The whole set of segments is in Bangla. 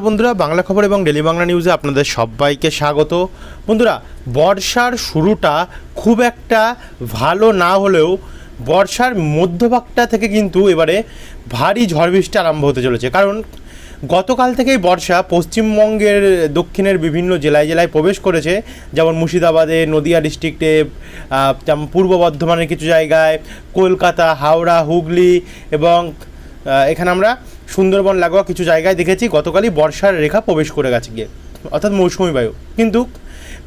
বন্ধুরা, বাংলা খবর এবং ডেলি বাংলা নিউজে আপনাদের সবাইকে স্বাগত। বন্ধুরা, বর্ষার শুরুটা খুব একটা ভালো না হলেও বর্ষার মধ্যভাগটা থেকে কিন্তু এবারে ভারী ঝড় বৃষ্টি আরম্ভ হতে চলেছে। কারণ গতকাল থেকেই বর্ষা পশ্চিমবঙ্গের দক্ষিণের বিভিন্ন জেলায় জেলায় প্রবেশ করেছে। যেমন মুর্শিদাবাদে, নদিয়া ডিস্ট্রিক্টে যেমন পূর্ব বর্ধমানের কিছু জায়গায়, কলকাতা, হাওড়া, হুগলি এবং এখানে আমরা সুন্দরবন, লাগোয়া কিছু জায়গায় দেখেছি, গতকালই বর্ষার রেখা প্রবেশ করে গেছে গিয়ে, অর্থাৎ মৌসুমি বায়ু। কিন্তু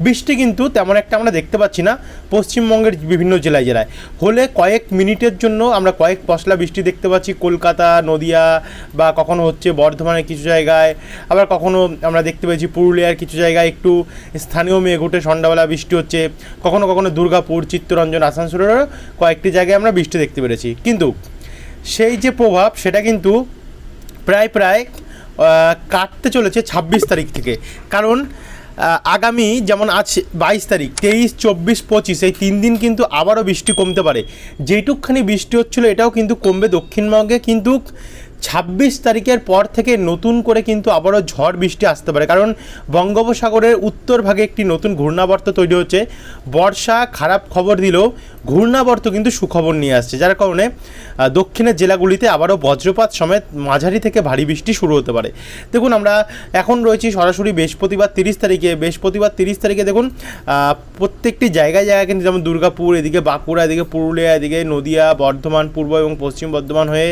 বৃষ্টি কিন্তু তেমন একটা আমরা দেখতে পাচ্ছি না পশ্চিমবঙ্গের বিভিন্ন জেলায় জেলায়। হলে কয়েক মিনিটের জন্য আমরা কয়েক পশলা বৃষ্টি দেখতে পাচ্ছি, কলকাতা, নদিয়া বা কখনো হচ্ছে বর্ধমানের কিছু জায়গায়, আবার কখনো আমরা দেখতে পেয়েছি পুরুলিয়ার কিছু জায়গায় একটু স্থানীয় মেঘ উঠে সন্ধ্যাবেলা বৃষ্টি হচ্ছে, কখনো কখনো দুর্গাপুর, চিত্তরঞ্জন, আসানসোলেরও কয়েকটি জায়গায় আমরা বৃষ্টি দেখতে পেরেছি। কিন্তু সেই যে প্রভাব, সেটা কিন্তু প্রায় প্রায় কাটতে চলেছে ছাব্বিশ তারিখ থেকে। কারণ আগামী যেমন আজ বাইশ তারিখ, তেইশ, চব্বিশ, পঁচিশ, এই তিন দিন কিন্তু আবারও বৃষ্টি কমতে পারে। যেটুকখানি বৃষ্টি হচ্ছিল এটাও কিন্তু কমবে দক্ষিণবঙ্গে, কিন্তু ছাব্বিশ তারিখের পর থেকে নতুন করে কিন্তু আবারও ঝড় বৃষ্টি আসতে পারে। কারণ বঙ্গোপসাগরের উত্তর ভাগে একটি নতুন ঘূর্ণাবর্ত তৈরি হচ্ছে। বর্ষা খারাপ খবর দিলেও ঘূর্ণাবর্ত কিন্তু সুখবর নিয়ে আসছে। যার কারণে দক্ষিণের জেলাগুলিতে আবারও বজ্রপাত সমেত মাঝারি থেকে ভারী বৃষ্টি শুরু হতে পারে। দেখুন, আমরা এখন রয়েছি সরাসরি বৃহস্পতিবার তিরিশ তারিখে। বৃহস্পতিবার তিরিশ তারিখে দেখুন প্রত্যেকটি জায়গায় জায়গায় কিন্তু যেমন দুর্গাপুর, এদিকে বাঁকুড়া, এদিকে পুরুলিয়া, এদিকে নদিয়া, বর্ধমান, পূর্ব এবং পশ্চিম বর্ধমান হয়ে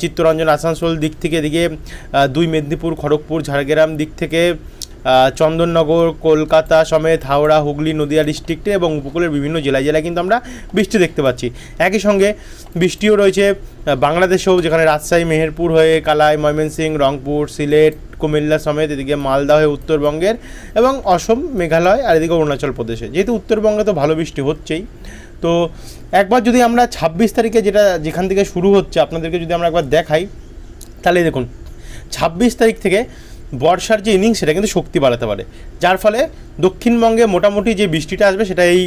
চিত্তরঞ্জন আসানসোল দিক থেকে এদিকে দুই মেদিনীপুর, খড়গপুর, ঝাড়গ্রাম দিক থেকে চন্দননগর, কলকাতা সমেত হাওড়া, হুগলি, নদিয়া ডিস্ট্রিক্টে এবং উপকূলের বিভিন্ন জেলায় জেলায় কিন্তু আমরা বৃষ্টি দেখতে পাচ্ছি। একই সঙ্গে বৃষ্টিও রয়েছে বাংলাদেশেও যেখানে রাজশাহী, মেহেরপুর হয়ে কালাই, ময়মনসিংহ, রংপুর, সিলেট, কুমিল্লা সমেত এদিকে মালদা হয়ে উত্তরবঙ্গের এবং অসম, মেঘালয় আর এদিকে অরুণাচল প্রদেশে। যেহেতু উত্তরবঙ্গে তো ভালো বৃষ্টি হচ্ছেই তো একবার যদি আমরা ছাব্বিশ তারিখে যেটা যেখান থেকে শুরু হচ্ছে আপনাদেরকে যদি আমরা একবার দেখাই, তাহলে দেখুন, ছাব্বিশ তারিখ থেকে বর্ষার যে ইনিংস সেটা কিন্তু শক্তি বাড়াতে পারে। যার ফলে দক্ষিণবঙ্গে মোটামুটি যে বৃষ্টিটা আসবে, সেটা এই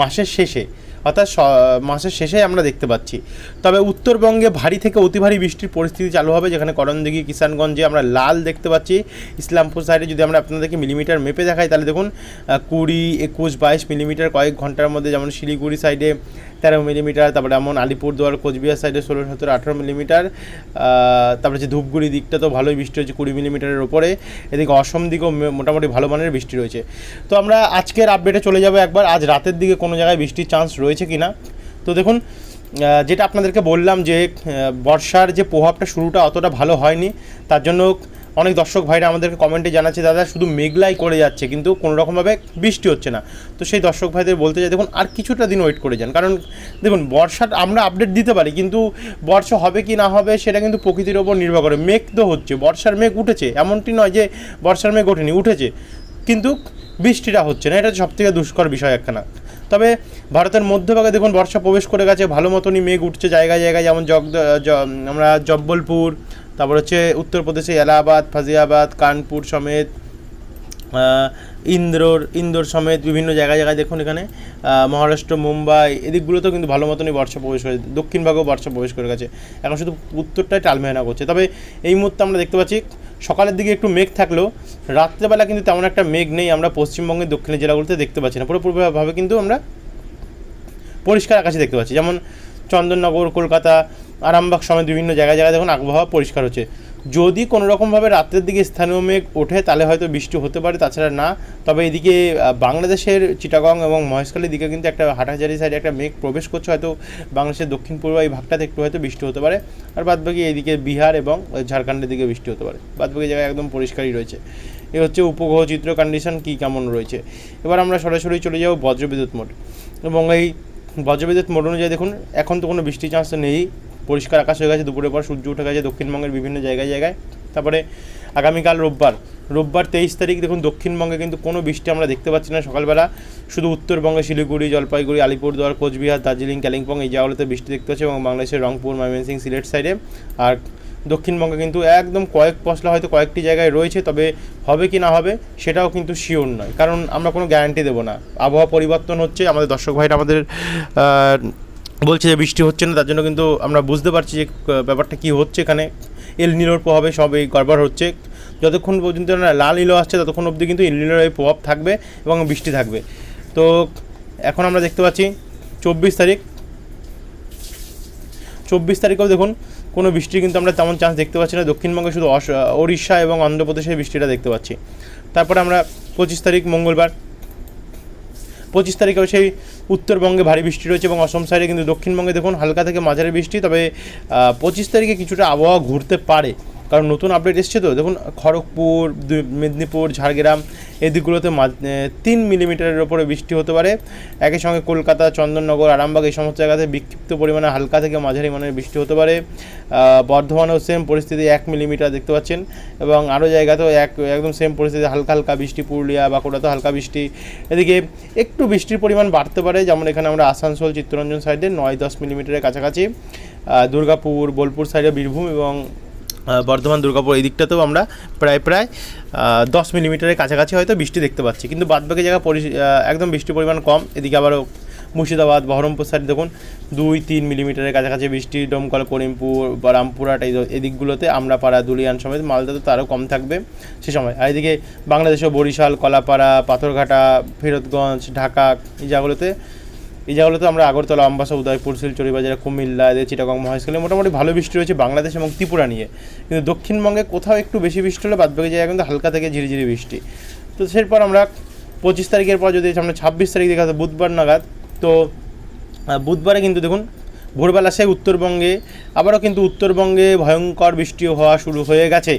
মাসের শেষে। অর্থাৎ মাসের শেষে আমরা দেখতে পাচ্ছি। তবে উত্তরবঙ্গে ভারী থেকে অতি ভারী বৃষ্টির পরিস্থিতি চালু হবে, যেখানে করণদিঘি, কিষানগঞ্জে আমরা লাল দেখতে পাচ্ছি। ইসলামপুর সাইডে যদি আমরা আপনাদেরকে মিলিমিটার মেপে দেখাই, তাহলে দেখুন কুড়ি, একুশ, বাইশ মিলিমিটার কয়েক ঘণ্টার মধ্যে, যেমন শিলিগুড়ি সাইডে তেরো মিলিমিটার, তারপরে এমন আলিপুরদুয়ার, কোচবিহার সাইডে ষোলো, সতেরো, আঠেরো মিলিমিটার তারপরে যে ধূপগুড়ি দিকটা তো ভালোই বৃষ্টি হচ্ছে কুড়ি মিলিমিটারের ওপরে এদিকে অসম দিকেও মোটামুটি ভালো মানের বৃষ্টি রয়েছে। তো আমরা আজকের আপডেটে চলে যাব একবার। আজ রাতের দিকে কোনো জায়গায় বৃষ্টির চান্স রয়েছে কি না তো দেখুন যেটা আপনাদেরকে বললাম যে বর্ষার যে প্রভাবটা শুরুটা অতটা ভালো হয়নি, তার জন্য অনেক দর্শক ভাইরা আমাদেরকে কমেন্টে জানাচ্ছে, দাদা, শুধু মেঘলাই করে যাচ্ছে, কিন্তু কোনো রকমভাবে বৃষ্টি হচ্ছে না। তো সেই দর্শক ভাইদের বলতে চাই, দেখুন, আর কিছুটা দিন ওয়েট করে যান। কারণ, দেখুন, বর্ষার আমরা আপডেট দিতে পারি, কিন্তু বর্ষা হবে কি না হবে সেটা কিন্তু প্রকৃতির ওপর নির্ভর করে। মেঘ তো হচ্ছে, বর্ষার মেঘ উঠেছে, এমনটি নয় যে বর্ষার মেঘ ওঠেনি, উঠেছে। কিন্তু বৃষ্টিটা হচ্ছে না, এটা সবথেকে দুষ্কর বিষয় একখানা। তবে ভারতের মধ্যভাগে দেখুন, বর্ষা প্রবেশ করে গেছে, ভালো মতনই মেঘ উঠছে জায়গায় জায়গায়, যেমন জগ জ- আমরা জব্বলপুর তারপর হচ্ছে উত্তরপ্রদেশে এলাহাবাদ ফাজিয়াবাদ কানপুর সমেত আহ, ইন্দোর ইন্দোর সমেত বিভিন্ন জায়গায় জায়গায় দেখুন এখানে মহারাষ্ট্র মুম্বাই এদিকগুলোতেও কিন্তু ভালো মতনই বর্ষা প্রবেশ করে দক্ষিণ ভাগেও বর্ষা প্রবেশ করে গেছে। এখন শুধু উত্তরটাই টালমেহানা করছে। তবে এই মুহূর্তে আমরা দেখতে পাচ্ছি সকালের দিকে একটু মেঘ থাকলেও রাত্রেবেলা কিন্তু তেমন একটা মেঘ নেই আমরা পশ্চিমবঙ্গের দক্ষিণের জেলাগুলোতে দেখতে পাচ্ছি না। পুরোপুরিভাবে কিন্তু আমরা পরিষ্কার আকাশে দেখতে পাচ্ছি। যেমন চন্দননগর কলকাতা আরামবাগ সমেত বিভিন্ন জায়গায় জায়গায় দেখুন আবহাওয়া পরিষ্কার হচ্ছে। যদি কোনো রকমভাবে রাত্রের দিকে স্থানীয় মেঘ ওঠে, তাহলে হয়তো বৃষ্টি হতে পারে, তাছাড়া না। তবে এদিকে বাংলাদেশের চিটাগং এবং মহেশখালীর দিকে কিন্তু একটা হাটাজারি সাইডে একটা মেঘ প্রবেশ করছে, হয়তো বাংলাদেশের দক্ষিণ পূর্ব এই ভাগটাতে একটু হয়তো বৃষ্টি হতে পারে। আর বাদবাকি এইদিকে বিহার এবং ঝাড়খণ্ডের দিকে বৃষ্টি হতে পারে। বাদবাকি জায়গায় একদম পরিষ্কারই রয়েছে। এ হচ্ছে উপগ্রহ চিত্র কন্ডিশন কী কেমন রয়েছে। এবার আমরা সরাসরি চলে যাব বজ্রবিদ্যুৎ মোড। এবং এই বজ্রবিদ্যুৎ মোড অনুযায়ী দেখুন, এখন তো কোনো বৃষ্টির চান্স নেই। পরিষ্কার আকাশ হয়ে গেছে, দুপুরের পর সূর্য উঠে গেছে, দক্ষিণবঙ্গের বিভিন্ন জায়গায় জায়গায়। তারপরে আগামীকাল রোববার। রোববার তেইশ তারিখ, দেখুন, দক্ষিণবঙ্গে কিন্তু কোনো বৃষ্টি আমরা দেখতে পাচ্ছি না সকালবেলা। শুধু উত্তরবঙ্গে শিলিগুড়ি, জলপাইগুড়ি, আলিপুরদুয়ার, কোচবিহার, দার্জিলিং, কালিম্পং এই জায়গাগুলোতে বৃষ্টি দেখতে পাচ্ছি এবং বাংলাদেশের রংপুর, ময়মনসিংহ, সিলেট সাইডে। আর দক্ষিণবঙ্গে কিন্তু একদম কয়েক পশলা হয়তো কয়েকটি জায়গায় রয়েছে, তবে হবে কি না হবে সেটাও কিন্তু শিওর নয়। কারণ আমরা কোনো গ্যারান্টি দেবো না। আবহাওয়া পরিবর্তন হচ্ছে, আমাদের দর্শক ভাইরা আমাদের বলছে যে বৃষ্টি হচ্ছে না, তার জন্য কিন্তু আমরা বুঝতে পারছি যে ব্যাপারটা কী হচ্ছে এখানে। এল নিলোর প্রভাবে সব এই গড়বড় হচ্ছে। যতক্ষণ পর্যন্ত লাল ইলো আসছে, ততক্ষণ অবধি কিন্তু ইলিনোর এই প্রভাব থাকবে এবং বৃষ্টি থাকবে। তো এখন আমরা দেখতে পাচ্ছি চব্বিশ তারিখ। চব্বিশ তারিখেও দেখুন, কোনো বৃষ্টি কিন্তু আমরা তেমন চান্স দেখতে পাচ্ছি না। দক্ষিণবঙ্গে শুধু ওড়িশা এবং অন্ধ্রপ্রদেশে বৃষ্টিটা দেখতে পাচ্ছি। তারপরে আমরা পঁচিশ তারিখ মঙ্গলবার। পঁচিশ তারিখেও সেই উত্তরবঙ্গে ভারী বৃষ্টি রয়েছে এবং অসম সাইডে কিন্তু দক্ষিণবঙ্গে দেখুন হালকা থেকে মাঝারি বৃষ্টি, তবে পঁচিশ তারিখে কিছুটা আবহাওয়া ঘুরতে পারে। কারণ নতুন আপডেট এসছে তো। দেখুন, খড়গপুর মেদিনীপুর, ঝাড়গ্রাম, এই দিকগুলোতে মা- তিন মিলিমিটারের ওপরে বৃষ্টি হতে পারে। একই সঙ্গে কলকাতা, চন্দননগর, আরামবাগ এই সমস্ত জায়গাতে বিক্ষিপ্ত পরিমাণে হালকা থেকে মাঝারি মানের বৃষ্টি হতে পারে। বর্ধমানেও সেম পরিস্থিতি, এক মিলিমিটার দেখতে পাচ্ছেন। এবং আরও জায়গাতেও এক, একদম সেম পরিস্থিতি, হালকা হালকা বৃষ্টি, পুরুলিয়া, বাঁকুড়াতেও হালকা বৃষ্টি। এদিকে একটু বৃষ্টির পরিমাণ বাড়তে পারে, যেমন এখানে আমরা আসানসোল, চিত্তরঞ্জন সাইডে নয়, দশ মিলিমিটারের কাছাকাছি। দুর্গাপুর, বোলপুর সাইডে বীরভূম এবং বর্ধমান, দুর্গাপুর, এই দিকটাতেও আমরা প্রায় প্রায় দশ মিলিমিটারের কাছাকাছি হয়তো বৃষ্টি দেখতে পাচ্ছি। কিন্তু বাদবাকি জায়গা একদম বৃষ্টির পরিমাণ কম। এদিকে আবারও মুর্শিদাবাদ, বহরমপুর সাইড দেখুন, দুই তিন মিলিমিটারের কাছাকাছি বৃষ্টি ডোমকল করিমপুর বা রামপুরহাট, এই এই দিকগুলোতে আমরা পাড়া, দুলিয়ান সমেত মালদাতে তো আরও কম থাকবে সে সময়। আর এদিকে বাংলাদেশেও বরিশাল, কলাপাড়া, পাথরঘাটা, ফিরোজগঞ্জ, ঢাকা, এই জায়গাগুলোতে এই তো আমরা আগরতলা, আমবাসা, উদয়পুর শিলচরি বাজারে কুমিল্লা, এদের চিটাগং মহেশখালী মোটামুটি ভালো বৃষ্টি রয়েছে বাংলাদেশ এবং ত্রিপুরা নিয়ে। কিন্তু দক্ষিণবঙ্গে কোথাও একটু বেশি বৃষ্টি হলে বাদবাকি জায়গায় কিন্তু হালকা থেকে ঝিরিঝিরি বৃষ্টি। তো সেরপর আমরা পঁচিশ তারিখের পর যদি আমরা ছাব্বিশ তারিখ দেখা বুধবার নাগাদ, তো বুধবারে কিন্তু দেখুন ভোরবেলা সে উত্তরবঙ্গে, আবারও কিন্তু উত্তরবঙ্গে ভয়ঙ্কর বৃষ্টি হওয়া শুরু হয়ে গেছে।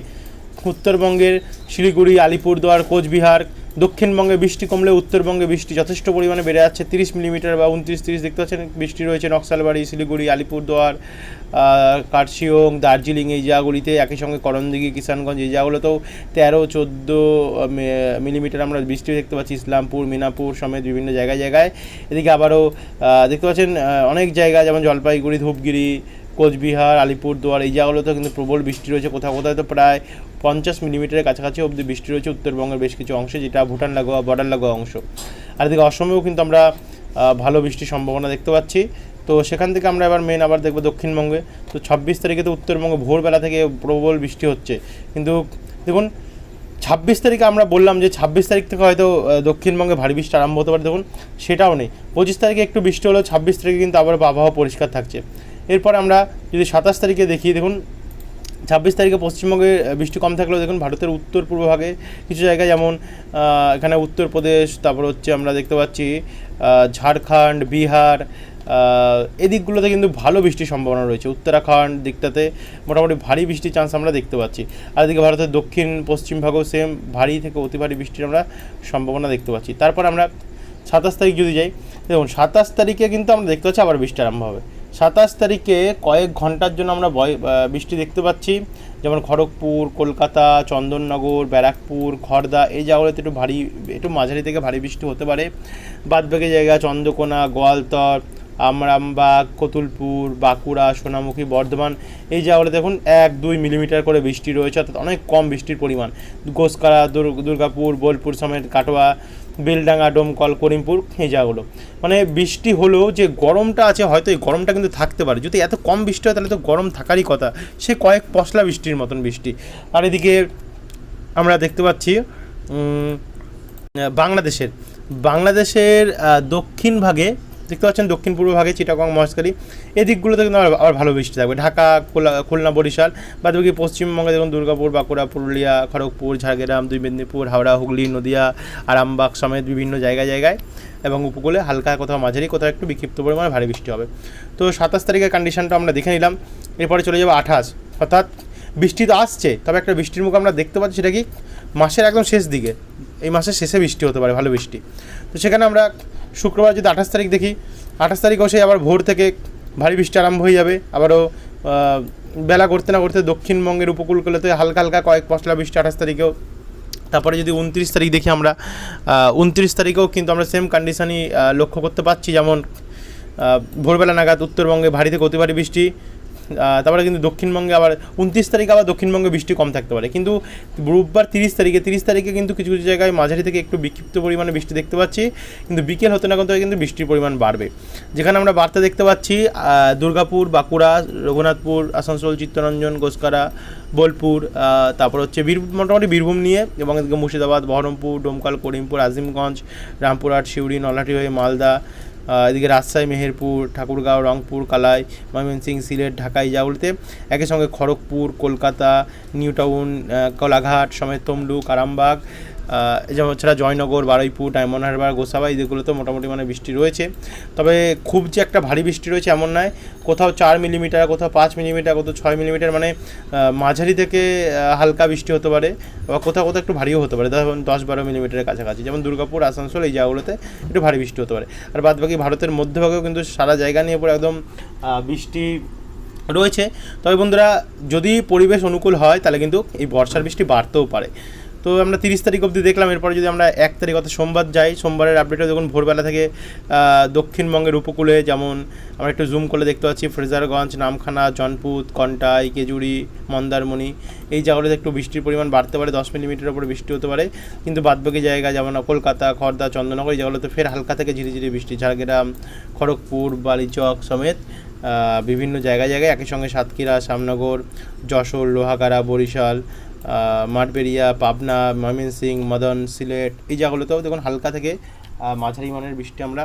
উত্তরবঙ্গের শিলিগুড়ি, আলিপুরদুয়ার, কোচবিহার, দক্ষিণবঙ্গে বৃষ্টি কমলে উত্তরবঙ্গে বৃষ্টি যথেষ্ট পরিমাণে বেড়ে যাচ্ছে। তিরিশ মিলিমিটার বা উনত্রিশ, তিরিশ দেখতে পাচ্ছেন বৃষ্টি রয়েছে নকশালবাড়ি, শিলিগুড়ি, আলিপুরদুয়ার কার্শিয়ং দার্জিলিং এই জায়গাগুলিতে। একই সঙ্গে করণদিঘি, কিষানগঞ্জ এই জায়গাগুলোতেও তেরো, চোদ্দ মিলিমিটার আমরা বৃষ্টি দেখতে পাচ্ছি। ইসলামপুর, মিনাপুর সমেত বিভিন্ন জায়গায় জায়গায়। এদিকে আবারও দেখতে পাচ্ছেন অনেক জায়গা যেমন জলপাইগুড়ি, ধূপগিরি, কোচবিহার, আলিপুরদুয়ার এই জায়গাগুলোতেও কিন্তু প্রবল বৃষ্টি রয়েছে। কোথাও কোথাও তো প্রায় পঞ্চাশ মিলিমিটারের কাছাকাছি অবধি বৃষ্টি রয়েছে উত্তরবঙ্গের বেশ কিছু অংশে, যেটা ভুটান লাগোয়া, বর্ডার লাগোয়া অংশ। আর এদিকে অসমেও কিন্তু আমরা ভালো বৃষ্টির সম্ভাবনা দেখতে পাচ্ছি। তো সেখান থেকে আমরা এবার মেন আবার দেখব দক্ষিণবঙ্গে। তো ছাব্বিশ তারিখে তো উত্তরবঙ্গে ভোরবেলা থেকে প্রবল বৃষ্টি হচ্ছে। কিন্তু দেখুন, ছাব্বিশ তারিখে আমরা বললাম যে ছাব্বিশ তারিখ থেকে হয়তো দক্ষিণবঙ্গে ভারী বৃষ্টি আরম্ভ হতে পারে। দেখুন, সেটাও নেই। পঁচিশ তারিখে একটু বৃষ্টি হলেও ছাব্বিশ তারিখে কিন্তু আবার আবহাওয়া পরিষ্কার থাকছে। এরপর আমরা যদি সাতাশ তারিখে দেখি, দেখুন ছাব্বিশ তারিখে পশ্চিমবঙ্গে বৃষ্টি কম থাকলেও দেখুন ভারতের উত্তর পূর্ব ভাগে কিছু জায়গায় যেমন এখানে উত্তরপ্রদেশ তারপর হচ্ছে আমরা দেখতে পাচ্ছি ঝাড়খণ্ড, বিহার এদিকগুলোতে কিন্তু ভালো বৃষ্টির সম্ভাবনা রয়েছে। উত্তরাখণ্ড দিকটাতে মোটামুটি ভারী বৃষ্টির চান্স আমরা দেখতে পাচ্ছি। আর এদিকে ভারতের দক্ষিণ, পশ্চিম ভাগেও সেম ভারী থেকে অতি ভারী বৃষ্টির আমরা সম্ভাবনা দেখতে পাচ্ছি। তারপর আমরা সাতাশ তারিখ যদি যাই, দেখুন সাতাশ তারিখে কিন্তু আমরা দেখতে পাচ্ছি আবার বৃষ্টি আরম্ভ হবে। সাতাশ তারিখে কয়েক ঘণ্টার জন্য আমরা বৃষ্টি দেখতে পাচ্ছি। যেমন খড়গপুর, কলকাতা, চন্দননগর, ব্যারাকপুর খড়দা এই জায়গাগুলোতে একটু ভারী, একটু মাঝারি থেকে ভারী বৃষ্টি হতে পারে। বাদবাকি জায়গা চন্দ্রকোনা, গোয়ালতর, আমরামবাগ, কতুলপুর, বাঁকুড়া, সোনামুখী, বর্ধমান, এই জায়গাগুলো দেখুন এক, দুই মিলিমিটার করে বৃষ্টি রয়েছে, অর্থাৎ অনেক কম বৃষ্টির পরিমাণ। গোসকারা দুর্গ- দুর্গাপুর, বোলপুর সমেত কাটোয়া বেলডাঙ্গা, ডোমকল, করিমপুর জায়গাগুলো মানে বৃষ্টি হলেও যে গরমটা আছে, হয়তো এই গরমটা কিন্তু থাকতে পারে। যদি এত কম বৃষ্টি হয়, তাহলে তো গরম থাকারই কথা। সে কয়েক পশলা বৃষ্টির মতন বৃষ্টি। আর এদিকে আমরা দেখতে পাচ্ছি বাংলাদেশের। বাংলাদেশের দক্ষিণ ভাগে দেখতে পাচ্ছেন দক্ষিণ পূর্ব ভাগে চিটাগং মহেশখালী। এই দিকগুলোতে কিন্তু আবার ভালো বৃষ্টি থাকবে। ঢাকা খুলনা, বরিশাল বাদ বাকি পশ্চিমবঙ্গে দেখুন দুর্গাপুর, বাঁকুড়া, পুরুলিয়া, খড়গপুর, ঝাড়গ্রাম, দুই মেদিনীপুর, হাওড়া, হুগলি, নদিয়া, আরামবাগ সমেত বিভিন্ন জায়গায় জায়গায় এবং উপকূলে হালকা কোথাও মাঝারি, কোথাও একটু বিক্ষিপ্ত পরিমাণে ভারী বৃষ্টি হবে। তো সাতাশ তারিখের কন্ডিশনটা আমরা দেখে নিলাম। এরপরে চলে যাব আঠাশ। অর্থাৎ বৃষ্টি তো আসছে, তবে একটা বৃষ্টির মুখ আমরা দেখতে পাচ্ছি সেটা কি? মাসের একদম শেষ দিকে। এই মাসের শেষে বৃষ্টি হতে পারে, ভালো বৃষ্টি। তো সেখানে আমরা শুক্রবার যদি আঠাশ তারিখ দেখি, আঠাশ তারিখও সেই আবার ভোর থেকে ভারী বৃষ্টি আরম্ভ হয়ে যাবে। আবারও বেলা করতে না করতে দক্ষিণবঙ্গের উপকূলগুলোতে হালকা হালকা কয়েক পশলা বৃষ্টি আঠাশ তারিখেও। তারপরে যদি উনত্রিশ তারিখ দেখি আমরা উনত্রিশ তারিখেও কিন্তু আমরা সেম কন্ডিশনই লক্ষ্য করতে পারছি। যেমন ভোরবেলা নাগাদ উত্তরবঙ্গে ভারী থেকে অতি ভারী বৃষ্টি তারপরে কিন্তু দক্ষিণবঙ্গে আবার উনত্রিশ তারিখে আবার দক্ষিণবঙ্গে বৃষ্টি কম থাকতে পারে। কিন্তু রোববার তিরিশ তারিখে তিরিশ তারিখে কিন্তু কিছু কিছু জায়গায় মাঝারি থেকে একটু বিক্ষিপ্ত পরিমাণে বৃষ্টি দেখতে পাচ্ছি। কিন্তু বিকেল হতে না হতে কিন্তু বৃষ্টির পরিমাণ বাড়বে। যেখানে আমরা বার্তা দেখতে পাচ্ছি দুর্গাপুর, বাঁকুড়া, রঘুনাথপুর, আসানসোল, চিত্তরঞ্জন, গোসকারা, বোলপুর তারপর হচ্ছে বীর, মোটামুটি বীরভূম নিয়ে এবং এদিকে মুর্শিদাবাদ, বহরমপুর, ডোমকাল, করিমপুর, আজিমগঞ্জ, রামপুরহাট, সিউড়ি, নলহাটি হয়ে মালদা এদিকে রাজশাহী, মেহেরপুর, ঠাকুরগাঁও, রংপুর, কালাই ময়মনসিং সিলেট ঢাকায় যা বলতে একই সঙ্গে খড়গপুর, কলকাতা নিউ টাউন সমেত তমলুক, আরামবাগ যেমন ছাড়া জয়নগর, বারুইপুর, ডায়মন্ড হারবার গোসাবা এইগুলোতে মোটামুটি মানে বৃষ্টি রয়েছে। তবে খুব যে একটা ভারী বৃষ্টি রয়েছে এমন নয়, কোথাও চার মিলিমিটার কোথাও পাঁচ মিলিমিটার কোথাও ছয় মিলিমিটার মানে মাঝারি থেকে হালকা বৃষ্টি হতে পারে বা কোথাও কোথাও একটু ভারীও হতে পারে, ধরুন দশ বারো মিলিমিটারের কাছাকাছি। যেমন দুর্গাপুর, আসানসোল, এই জায়গাগুলোতে একটু ভারী বৃষ্টি হতে পারে। আর বাদ বাকি ভারতের মধ্যভাগেও কিন্তু সারা জায়গা নিয়ে পুরো একদম বৃষ্টি রয়েছে। তবে বন্ধুরা, যদি পরিবেশ অনুকূল হয়, তাহলে কিন্তু এই বর্ষার বৃষ্টি বাড়তেও পারে। তো আমরা তিরিশ তারিখ অবধি দেখলাম, এরপরে যদি আমরা এক তারিখ অর্থাৎ সোমবার যাই, সোমবারের আপডেটে দেখুন, ভোরবেলা থেকে দক্ষিণবঙ্গের উপকূলে যেমন আমরা একটু জুম করে দেখতে পাচ্ছি, ফ্রেজারগঞ্জ, নামখানা জনপুত কন্টাই কেজুরি মন্দারমণি, এই জায়গাগুলোতে একটু বৃষ্টির পরিমাণ বাড়তে পারে, দশ মিলিমিটার উপরে বৃষ্টি হতে পারে। কিন্তু বাদবাকি জায়গা যেমন কলকাতা খড়দা চন্দননগর, এই জায়গাগুলোতে ফের হালকা থেকে ঝিরিঝিরি বৃষ্টি। ঝাড়গ্রাম, খড়গপুর, বালিচক সমেত বিভিন্ন জায়গায় জায়গায় একই সঙ্গে সাতক্ষীরা শ্যামনগর যশোর, লোহাগাড়া, বরিশাল আহ, মাঠবেড়িয়া পাবনা ময়মনসিংহ মদন সিলেট এই জায়গাগুলোতেও দেখুন হালকা থেকে মাঝারি মানের বৃষ্টি আমরা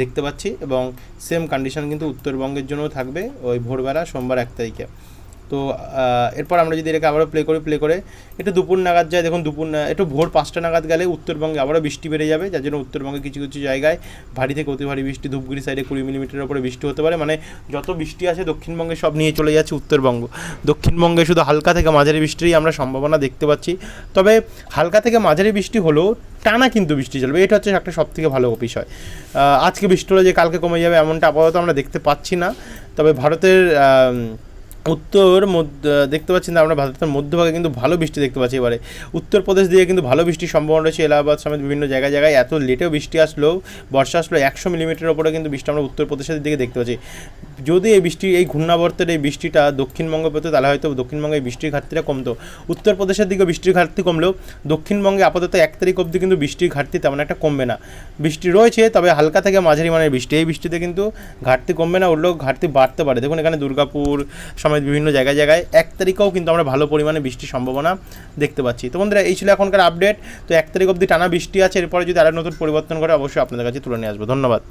দেখতে পাচ্ছি এবং সেম কন্ডিশন কিন্তু উত্তরবঙ্গের জন্যও থাকবে ওই ভোরবেলা সোমবার এক তারিখে। তো এরপর আমরা যদি এটাকে আবারও প্লে করি প্লে করে একটু দুপুর নাগাদ যায়, দেখুন দুপুর না- একটু ভোর পাঁচটা নাগাদ গেলে উত্তরবঙ্গে আবারও বৃষ্টি বেড়ে যাবে, যার জন্য উত্তরবঙ্গে কিছু কিছু জায়গায় ভারী থেকে অতি ভারী বৃষ্টি, ধূপগুড়ি সাইডে কুড়ি মিলিমিটারের উপরে বৃষ্টি হতে পারে। মানে যত বৃষ্টি আছে, দক্ষিণবঙ্গে সব নিয়ে চলে যাচ্ছে উত্তরবঙ্গ। দক্ষিণবঙ্গে শুধু হালকা থেকে মাঝারি বৃষ্টিরই আমরা সম্ভাবনা দেখতে পাচ্ছি। তবে হালকা থেকে মাঝারি বৃষ্টি হলেও টানা কিন্তু বৃষ্টি চলবে। এটা হচ্ছে একটা সব থেকে ভালো বিষয় আজকে বৃষ্টি হলে যে কালকে কমে যাবে, এমনটা আপাতত আমরা দেখতে পাচ্ছি না। তবে ভারতের উত্তর মধ্য, দেখতে পাচ্ছেন আমরা ভারতের মধ্যভাগে, কিন্তু ভালো বৃষ্টি দেখতে পাচ্ছি এবারে। উত্তরপ্রদেশ দিয়ে কিন্তু ভালো বৃষ্টির সম্ভাবনা রয়েছে। এলাহাবাদ সমেত বিভিন্ন জায়গায় জায়গায় এত লেটেও বৃষ্টি আসলেও বর্ষা আসলো, একশো মিলিমিটারের ওপরে কিন্তু বৃষ্টি আমরা উত্তরপ্রদেশের দিকে দেখতে পাচ্ছি। যদি এই বৃষ্টি, এই ঘূর্ণাবর্তের এই বৃষ্টিটা দক্ষিণবঙ্গে পেতো তাহলে হয়তো দক্ষিণবঙ্গে বৃষ্টির ঘাটতিটা কমতো। উত্তরপ্রদেশের দিকে বৃষ্টির ঘাটতি কমলেও দক্ষিণবঙ্গে আপাতত এক তারিখ অবধি কিন্তু বৃষ্টির ঘাটতি তেমন একটা কমবে না। বৃষ্টি রয়েছে, তবে হালকা থেকে মাঝারি মানের বৃষ্টি। এই বৃষ্টিতে কিন্তু ঘাটতি কমবে না উল্লেখ ঘাটতি বাড়তে পারে। দেখুন এখানে দুর্গাপুর সমেত বিভিন্ন জায়গায় জায়গায় এক তারিখেও কিন্তু আমরা ভালো পরিমাণে বৃষ্টির সম্ভাবনা দেখতে পাচ্ছি। তো বন্ধুরা, এই ছিল এখনকার আপডেট তো এক তারিখ অবধি টানা বৃষ্টি আছে, এরপরে যদি আরও নতুন পরিবর্তন করে অবশ্যই আপনাদের কাছে তুলে নিয়ে আসব। ধন্যবাদ।